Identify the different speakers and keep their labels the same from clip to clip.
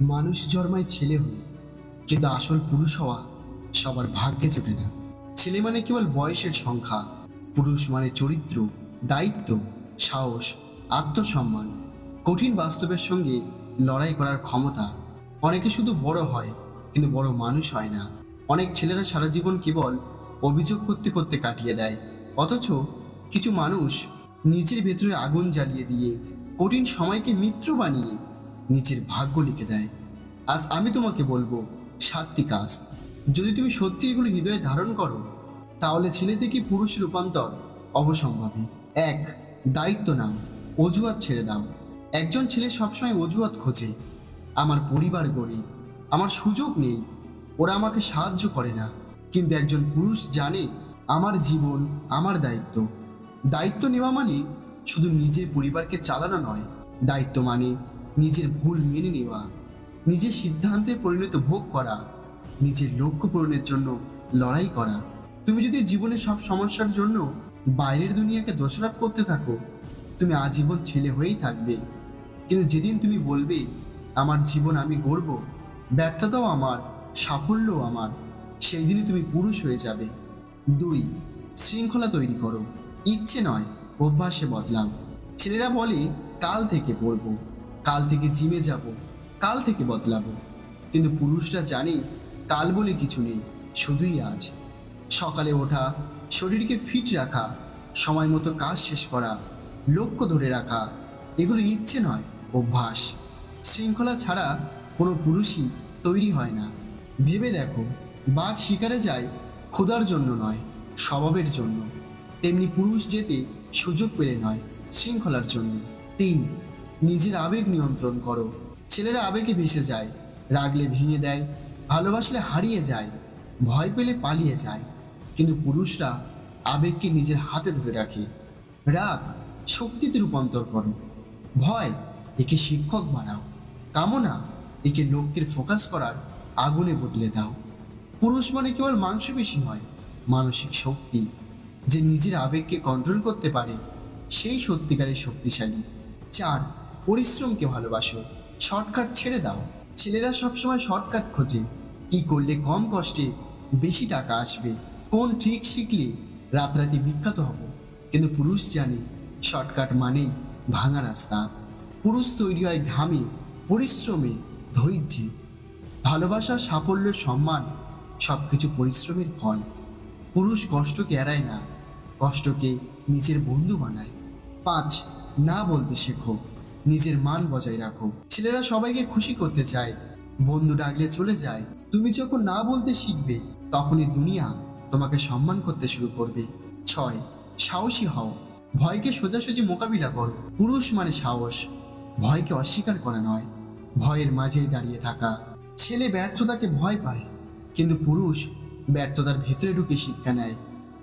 Speaker 1: মানুষ জন্মায় ছেলে হয়ে, কিন্তু আসল পুরুষ হওয়া সবার ভাগ্যে জোটে না। ছেলে মানে কেবল বয়সের সংখ্যা, পুরুষ মানে চরিত্র, দায়িত্ব, সাহস, আত্মসম্মান। কঠিন বাস্তবের সঙ্গে লড়াই করার ক্ষমতা অনেকে শুধু বড় হয়, কিন্তু বড় মানুষ হয় না। অনেক ছেলেরা সারা জীবন কেবল অভিযোগ করতে করতে কাটিয়ে দেয়, অথচ কিছু মানুষ নিজের ভেতরে আগুন জ্বালিয়ে দিয়ে কঠিন সময়কে মিত্র বানিয়ে নিজের ভাগ্য লিখে দেয়। আজ আমি তোমাকে বলব সাতটি কাজ। যদি তুমি সত্যি এগুলো হৃদয়ে ধারণ করো, তাহলে ছেলে থেকে পুরুষ রূপান্তর অবসম্ভাবী। এক, দায়িত্ব নাও, অজুহাত ছেড়ে দাও। একজন ছেলে সবসময় অজুহাত খোঁজে। আমার পরিবার গড়ে আমার সুযোগ নেই, ওরা আমাকে সাহায্য করে না। কিন্তু একজন পুরুষ জানে, আমার জীবন, আমার দায়িত্ব। দায়িত্ব নেওয়া মানে শুধু নিজের পরিবারকে চালানো নয়, দায়িত্ব মানে নিজের ভুল মেনে নেওয়া, নিজের সিদ্ধান্তে পরিণত ভোগ করা, নিজের লক্ষ্য পূরণের জন্য লড়াই করা। তুমি যদি জীবনের সব সমস্যার জন্য বাইরের দুনিয়াকে দোষারোপ করতে থাকো, তুমি আজীবন ছেলে হয়েই থাকবে। কিন্তু যেদিন তুমি বলবে, আমার জীবন আমি গড়ব, ব্যর্থতাও আমার, সাফল্যও আমার, সেই দিনই তুমি পুরুষ হয়ে যাবে। দুই, শৃঙ্খলা তৈরি করো। ইচ্ছে নয় অভ্যাসে বদলাও। ছেলেরা বলে, কাল থেকে পড়ব কাল থেকে জিমে যাব, কাল থেকে বদলাবো। কিন্তু পুরুষরা জানে, কাল বলে কিছু নেই, শুধুই আজ। সকালে ওঠা, শরীরকে ফিট রাখা, সময় মতো কাজ শেষ করা, লক্ষ্য ধরে রাখা, এগুলো ইচ্ছে নয়, অভ্যাস। শৃঙ্খলা ছাড়া কোনো পুরুষই তৈরি হয় না। ভেবে দেখো, বাঘ শিকারে যায় ক্ষুধার জন্য নয়, স্বভাবের জন্য। তেমনি পুরুষ যেতে সুযোগ পেলে নয়, শৃঙ্খলার জন্য। তিন নিজের আবেগ নিয়ন্ত্রণ করো। ছেলেরা আবেগে ভেসে যায়, রাগলে ভেঙে দেয়, ভালোবাসলে হারিয়ে যায়, ভয় পেলে পালিয়ে যায়। কিন্তু পুরুষরা আবেগকে নিজের হাতে ধরে রাখে। রাগ শক্তিতে রূপান্তর করো। ভয় একে শিক্ষক বানাও। কামনা একে লোককে ফোকাস করার আগুনে বদলে দাও। পুরুষ মানে কেবল মাংসপেশি নয়, মানসিক শক্তি। যে নিজের আবেগকে কন্ট্রোল করতে পারে, সেই সত্যিকারের শক্তিশালী। চার পরিশ্রমকে ভালোবাসো। শর্টকাট ছেড়ে দাও। ছেলেরা সবসময় শর্টকাট খোঁজে। কি করলে কম কষ্টে বেশি টাকা আসবে? কোন ট্রিক শিখলে রাতারাতি বিখ্যাত হব? কিন্তু পুরুষ জানে, শর্টকাট মানেই ভাঙা রাস্তা। পুরুষ তৈরি হয় ঘামে, পরিশ্রমে ধৈর্যে। ভালোবাসা, সাফল্য, সম্মান সব কিছু পরিশ্রমের ফল। পুরুষ কষ্টকে এড়ায় না, কষ্টকে নিজের বন্ধু বানায়। পাঁচ, না বলতে শেখো। নিজের মান বজায় রাখো। ছেলেরা সবাইকে খুশি করতে চায়। বন্ধু ডাকলে চলে যায়। তুমি যখন না বলতে শিখবে, তখনই দুনিয়া তোমাকে সম্মান করতে শুরু করবে। ছয়, সাহসী হও। ভয়কে সোজাসুজি মোকাবিলা করো। পুরুষ মানে সাহস। ভয়কে অস্বীকার করা নয়। ভয়ের মাঝেই দাঁড়িয়ে থাকা। ছেলে ব্যর্থতাকে ভয় পায়, কিন্তু পুরুষ ব্যর্থতার ভেতরে ঢুকে শিক্ষা নেয়।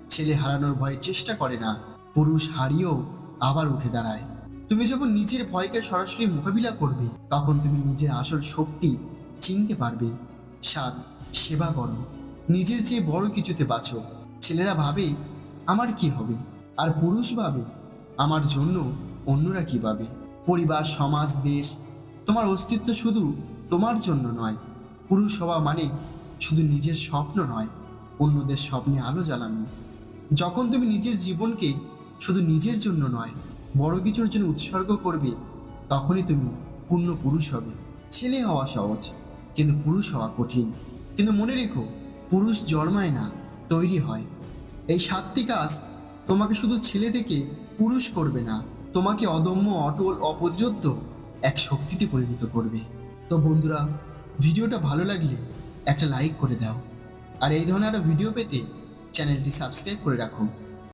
Speaker 1: ছেলে হারানোর ভয়ে চেষ্টা করে না। পুরুষ হারিয়েও আবার উঠে দাঁড়ায়। তুমি যখন নিজের ভয়কে সরাসরি মোকাবিলা করবে, তখন তুমি নিজের আসল শক্তি চিনতে পারবে। সাত সেবা করো। নিজের চেয়ে বড় কিছুতে বাঁচো। ছেলেরা ভাবে, আমার কি হবে? আর পুরুষ ভাবে, আমার জন্য অন্যরা কি ভাবে পরিবার, সমাজ, দেশ, তোমার অস্তিত্ব শুধু তোমার জন্য নয়। পুরুষ হওয়া মানে শুধু নিজের স্বপ্ন নয়, অন্যদের স্বপ্নে আলো জ্বালানো। যখন তুমি নিজের জীবনকে শুধু নিজের জন্য নয় বড় কিছুর জন্য উৎসর্গ করবে, তখনই তুমি পূর্ণ পুরুষ হবে। ছেলে হওয়া সহজ, কিন্তু পুরুষ হওয়া কঠিন। কিন্তু মনে রেখো, পুরুষ জন্মায় না, তৈরি হয়। এই সাতটি কাজ তোমাকে শুধু ছেলে থেকে পুরুষ করবে না, তোমাকে অদম্য, অটল অপ্রতিরোধ্য এক শক্তিতে পরিণত করবে। তো বন্ধুরা, ভিডিওটা ভালো লাগলে একটা লাইক করে দাও। আর এই ধরনের আরও ভিডিও পেতে চ্যানেলটি সাবস্ক্রাইব করে রাখো।